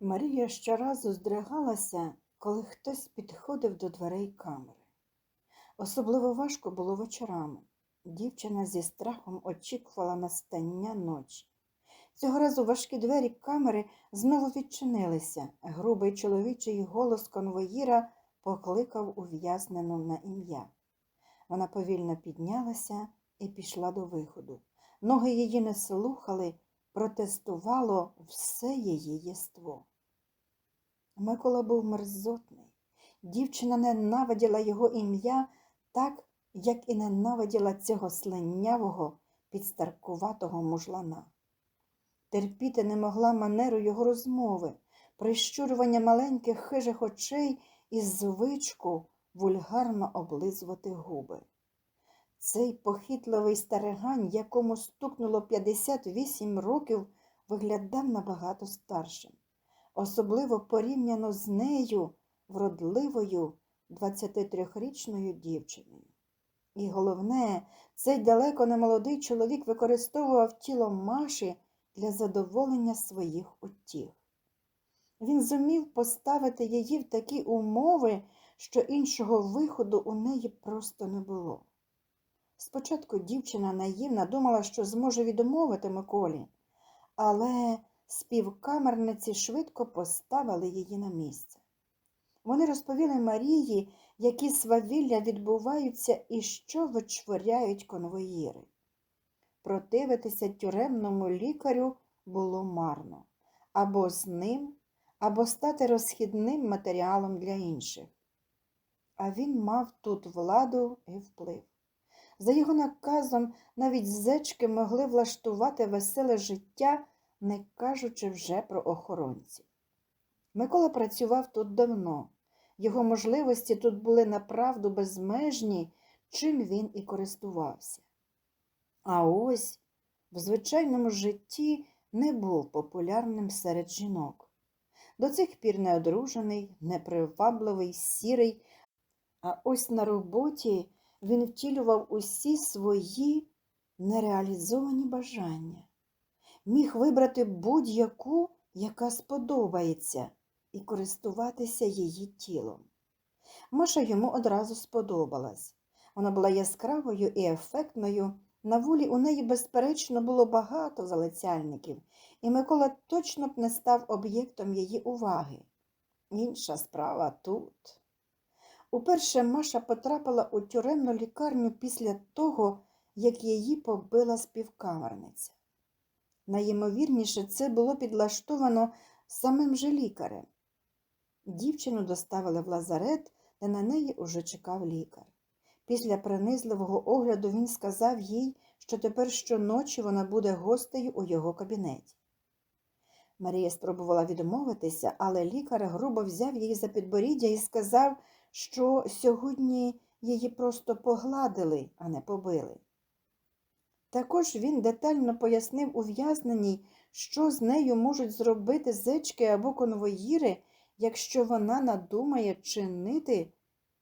Марія щоразу здригалася, коли хтось підходив до дверей камери. Особливо важко було вечорами. Дівчина зі страхом очікувала настання ночі. Цього разу важкі двері камери знову відчинилися. Грубий чоловічий голос конвоїра покликав ув'язнену на ім'я. Вона повільно піднялася і пішла до виходу. Ноги її не слухали, протестувало все її єство. Микола був мерзотний. Дівчина ненавиділа його ім'я так, як і ненавиділа цього слинявого, підстаркуватого мужлана. Терпіти не могла манеру його розмови, прищурювання маленьких хижих очей і звичку вульгарно облизувати губи. Цей похитливий старигань, якому стукнуло 58 років, виглядав набагато старшим, особливо порівняно з нею, вродливою 23-річною дівчиною. І головне, цей далеко не молодий чоловік використовував тіло Маші для задоволення своїх утіх. Він зумів поставити її в такі умови, що іншого виходу у неї просто не було. Спочатку дівчина наївна думала, що зможе відмовити Миколі, але співкамерниці швидко поставили її на місце. Вони розповіли Марії, які свавілля відбуваються і що вичворяють конвоїри. Противитися тюремному лікарю було марно або з ним, або стати розхідним матеріалом для інших. А він мав тут владу і вплив. За його наказом навіть зечки могли влаштувати веселе життя, не кажучи вже про охоронців. Микола працював тут давно. Його можливості тут були направду безмежні, чим він і користувався. А ось в звичайному житті не був популярним серед жінок. До цих пір неодружений, непривабливий, сірий, а ось на роботі він втілював усі свої нереалізовані бажання, міг вибрати будь-яку, яка сподобається, і користуватися її тілом. Маша йому одразу сподобалась. Вона була яскравою і ефектною. На волі у неї, безперечно, було багато залицяльників, і Микола точно б не став об'єктом її уваги. Інша справа тут. Уперше Маша потрапила у тюремну лікарню після того, як її побила співкамерниця. Найімовірніше, це було підлаштовано самим же лікарем. Дівчину доставили в лазарет, де на неї уже чекав лікар. Після принизливого огляду він сказав їй, що тепер щоночі вона буде гостею у його кабінеті. Марія спробувала відмовитися, але лікар грубо взяв її за підборіддя і сказав, що сьогодні її просто погладили, а не побили. Також він детально пояснив ув'язненій, що з нею можуть зробити зечки або конвоїри, якщо вона надумає чинити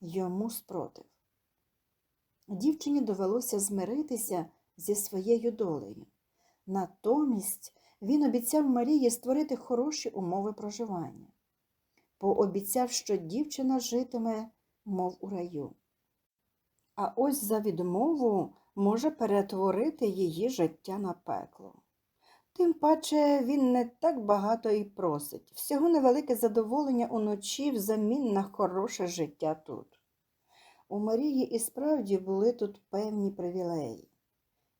йому спротив. Дівчині довелося змиритися зі своєю долею. Натомість він обіцяв Марії створити хороші умови проживання, пообіцяв, що дівчина житиме, мов у раю. А ось за відмову може перетворити її життя на пекло. Тим паче він не так багато і просить, всього невелике задоволення уночі взамін на хороше життя тут. У Марії і справді були тут певні привілеї.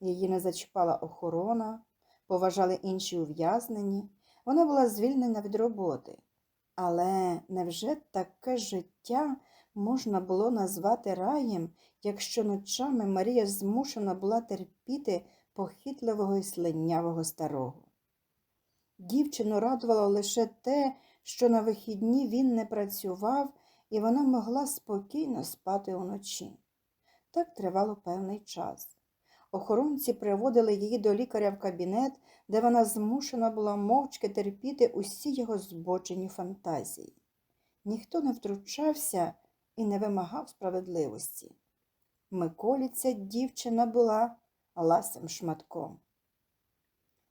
Її не зачіпала охорона, поважали інші ув'язнені, вона була звільнена від роботи. Але невже таке життя можна було назвати раєм, якщо ночами Марія змушена була терпіти похитливого і слинявого старого? Дівчину радувало лише те, що на вихідні він не працював і вона могла спокійно спати уночі. Так тривало певний час. Охоронці приводили її до лікаря в кабінет, де вона змушена була мовчки терпіти усі його збочені фантазії. Ніхто не втручався і не вимагав справедливості. Миколі ця дівчина була ласим шматком.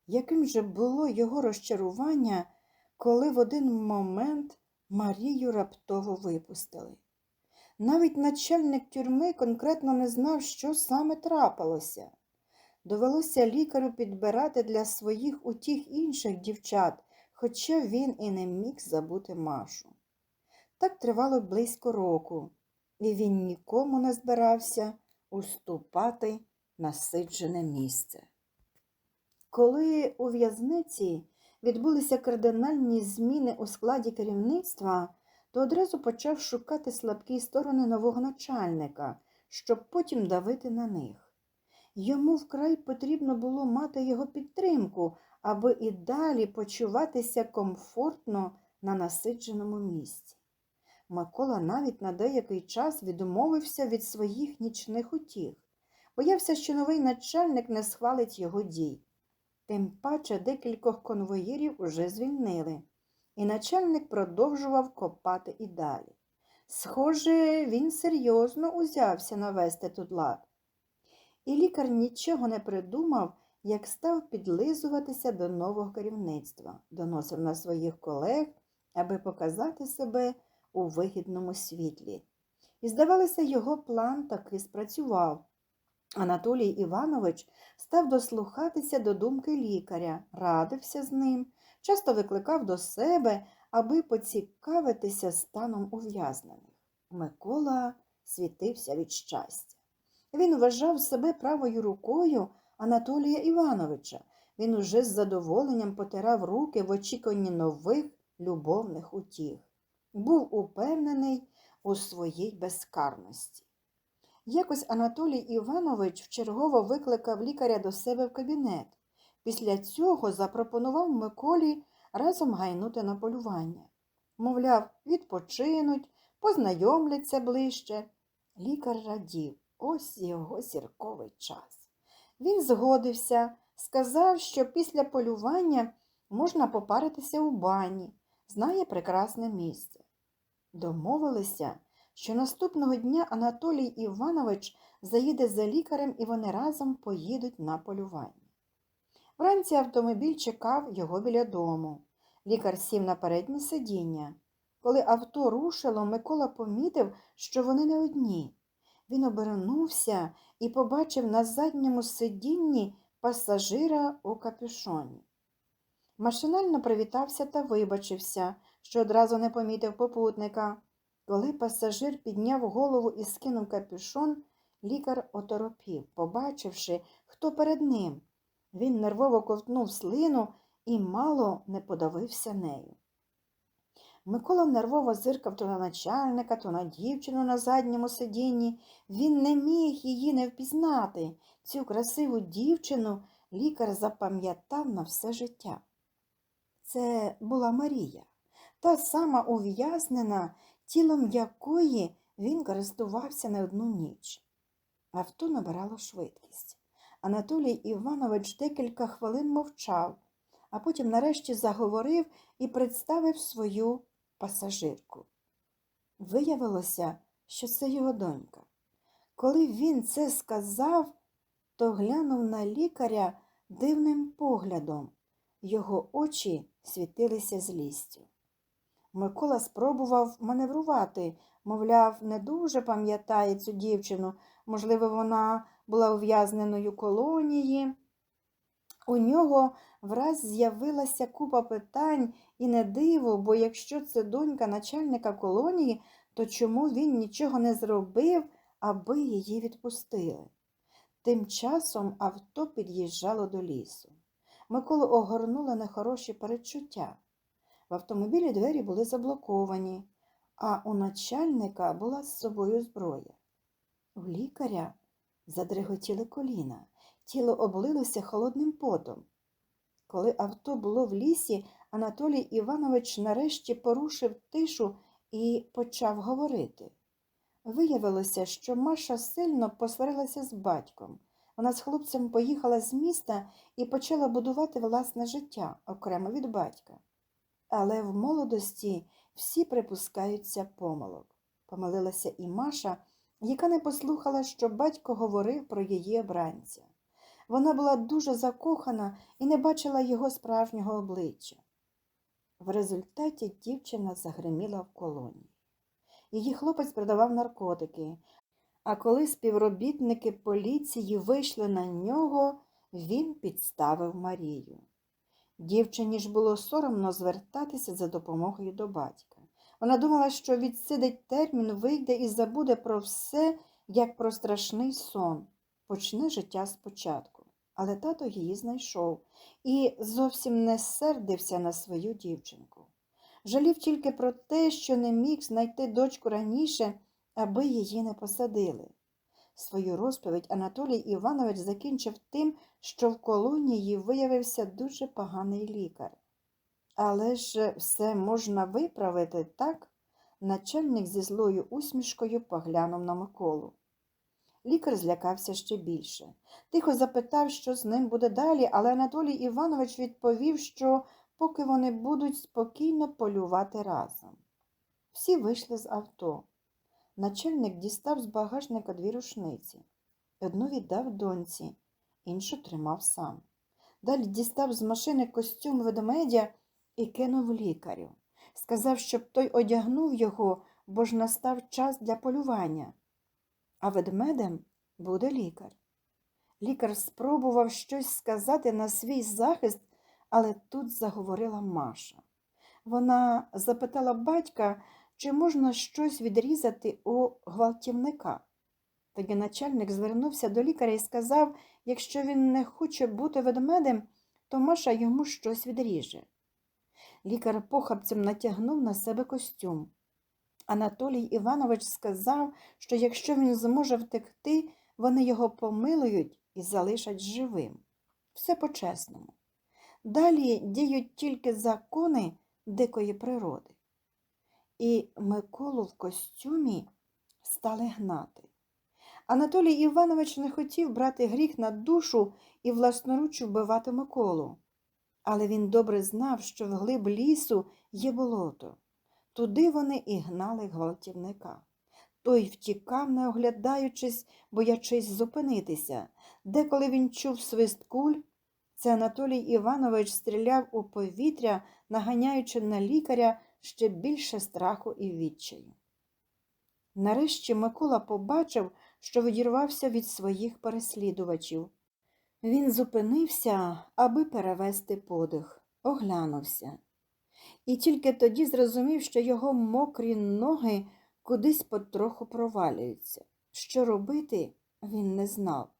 Яким же було його розчарування, коли в один момент Марію раптово випустили. Навіть начальник тюрми конкретно не знав, що саме трапилося. Довелося лікарю підбирати для своїх утіх інших дівчат, хоча він і не міг забути Машу. Так тривало близько року, і він нікому не збирався уступати насиджене місце. Коли у в'язниці відбулися кардинальні зміни у складі керівництва, то одразу почав шукати слабкі сторони нового начальника, щоб потім давити на них. Йому вкрай потрібно було мати його підтримку, аби і далі почуватися комфортно на насидженому місці. Микола навіть на деякий час відмовився від своїх нічних утіх, боявся, що новий начальник не схвалить його дій. Тим паче декількох конвоїрів уже звільнили, і начальник продовжував копати і далі. Схоже, він серйозно узявся навести тут лад. І лікар нічого не придумав, як став підлизуватися до нового керівництва, доносив на своїх колег, аби показати себе у вигідному світлі. І, здавалося, його план таки спрацював. Анатолій Іванович став дослухатися до думки лікаря, радився з ним, часто викликав до себе, аби поцікавитися станом ув'язнених. Микола світився від щастя. Він вважав себе правою рукою Анатолія Івановича. Він уже з задоволенням потирав руки в очікуванні нових любовних утіх. Був упевнений у своїй безкарності. Якось Анатолій Іванович вчергово викликав лікаря до себе в кабінет. Після цього запропонував Миколі разом гайнути на полювання. Мовляв, відпочинуть, познайомляться ближче. Лікар радів, ось його зірковий час. Він згодився, сказав, що після полювання можна попаритися у бані, знає прекрасне місце. Домовилися, що наступного дня Анатолій Іванович заїде за лікарем і вони разом поїдуть на полювання. Вранці автомобіль чекав його біля дому. Лікар сів на переднє сидіння. Коли авто рушило, Микола помітив, що вони не одні. Він обернувся і побачив на задньому сидінні пасажира у капюшоні. Машинально привітався та вибачився, що одразу не помітив попутника. Коли пасажир підняв голову і скинув капюшон, лікар оторопів, побачивши, хто перед ним. Він нервово ковтнув слину і мало не подавився нею. Микола нервово зиркав то на начальника, то на дівчину на задньому сидінні. Він не міг її не впізнати. Цю красиву дівчину лікар запам'ятав на все життя. Це була Марія, та сама ув'язнена, тілом якої він користувався не одну ніч. Авто набирало швидкість. Анатолій Іванович декілька хвилин мовчав, а потім нарешті заговорив і представив свою пасажирку. Виявилося, що це його донька. Коли він це сказав, то глянув на лікаря дивним поглядом. Його очі світилися злістю. Микола спробував маневрувати, мовляв, не дуже пам'ятає цю дівчину, можливо, вона була ув'язненою колонії. У нього враз з'явилася купа питань і не диво, бо якщо це донька начальника колонії, то чому він нічого не зробив, аби її відпустили? Тим часом авто під'їжджало до лісу. Миколу огорнули нехороші передчуття. В автомобілі двері були заблоковані, а у начальника була з собою зброя. У лікаря задриготіли коліна, тіло облилося холодним потом. Коли авто було в лісі, Анатолій Іванович нарешті порушив тишу і почав говорити. Виявилося, що Маша сильно посварилася з батьком. Вона з хлопцем поїхала з міста і почала будувати власне життя окремо від батька. Але в молодості всі припускаються помилок. Помилилася і Маша, яка не послухала, що батько говорив про її обранця. Вона була дуже закохана і не бачила його справжнього обличчя. В результаті дівчина загриміла в колонії. Її хлопець продавав наркотики, а коли співробітники поліції вийшли на нього, він підставив Марію. Дівчині ж було соромно звертатися за допомогою до батька. Вона думала, що відсидить термін, вийде і забуде про все, як про страшний сон, почне життя спочатку. Але тато її знайшов і зовсім не сердився на свою дівчинку. Жалів тільки про те, що не міг знайти дочку раніше, аби її не посадили. Свою розповідь Анатолій Іванович закінчив тим, що в колонії виявився дуже поганий лікар. Але ж все можна виправити так? Начальник зі злою усмішкою поглянув на Миколу. Лікар злякався ще більше. Тихо запитав, що з ним буде далі, але Анатолій Іванович відповів, що поки вони будуть спокійно полювати разом. Всі вийшли з авто. Начальник дістав з багажника дві рушниці. Одну віддав доньці, іншу тримав сам. Далі дістав з машини костюм ведмедя і кинув лікарю. Сказав, щоб той одягнув його, бо ж настав час для полювання. А ведмедем буде лікар. Лікар спробував щось сказати на свій захист, але тут заговорила Маша. Вона запитала батька, чи можна щось відрізати у гвалтівника. Тоді начальник звернувся до лікаря і сказав, якщо він не хоче бути ведмедем, то Маша йому щось відріже. Лікар похапцем натягнув на себе костюм. Анатолій Іванович сказав, що якщо він зможе втекти, вони його помилують і залишать живим. Все по-чесному. Далі діють тільки закони дикої природи. І Миколу в костюмі стали гнати. Анатолій Іванович не хотів брати гріх на душу і власноруч вбивати Миколу. Але він добре знав, що вглиб лісу є болото. Туди вони і гнали гвалтівника. Той втікав, не оглядаючись, боячись зупинитися. Деколи він чув свист куль, це Анатолій Іванович стріляв у повітря, наганяючи на лікаря ще більше страху і відчаю. Нарешті Микола побачив, що відірвався від своїх переслідувачів. Він зупинився, аби перевести подих, оглянувся. І тільки тоді зрозумів, що його мокрі ноги кудись потроху провалюються. Що робити, він не знав.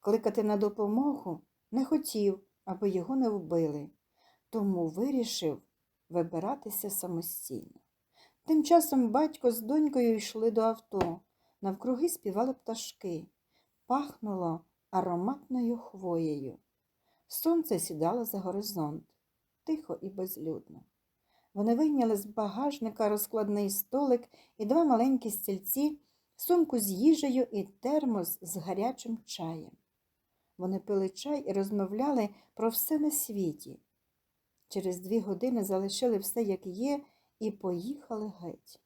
Кликати на допомогу не хотів, аби його не вбили, тому вирішив вибиратися самостійно. Тим часом батько з донькою йшли до авто. Навкруги співали пташки. Пахнуло ароматною хвоєю. Сонце сідало за горизонт, тихо і безлюдно. Вони вийняли з багажника розкладний столик і два маленькі стільці, сумку з їжею і термос з гарячим чаєм. Вони пили чай і розмовляли про все на світі. Через дві години залишили все, як є, і поїхали геть.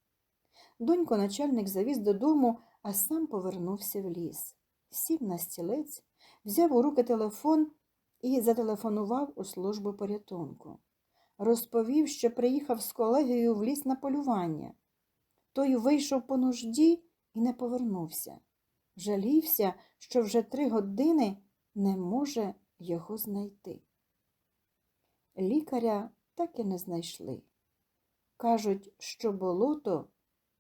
Доньку начальник завіз додому, а сам повернувся в ліс. Сів на стілець, взяв у руки телефон і зателефонував у службу порятунку. Розповів, що приїхав з колегією в ліс на полювання. Той вийшов по нужді і не повернувся. Жалівся, що вже три години не може його знайти. Лікаря так і не знайшли. Кажуть, що болото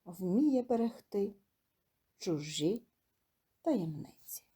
вміє берегти чужі таємниці.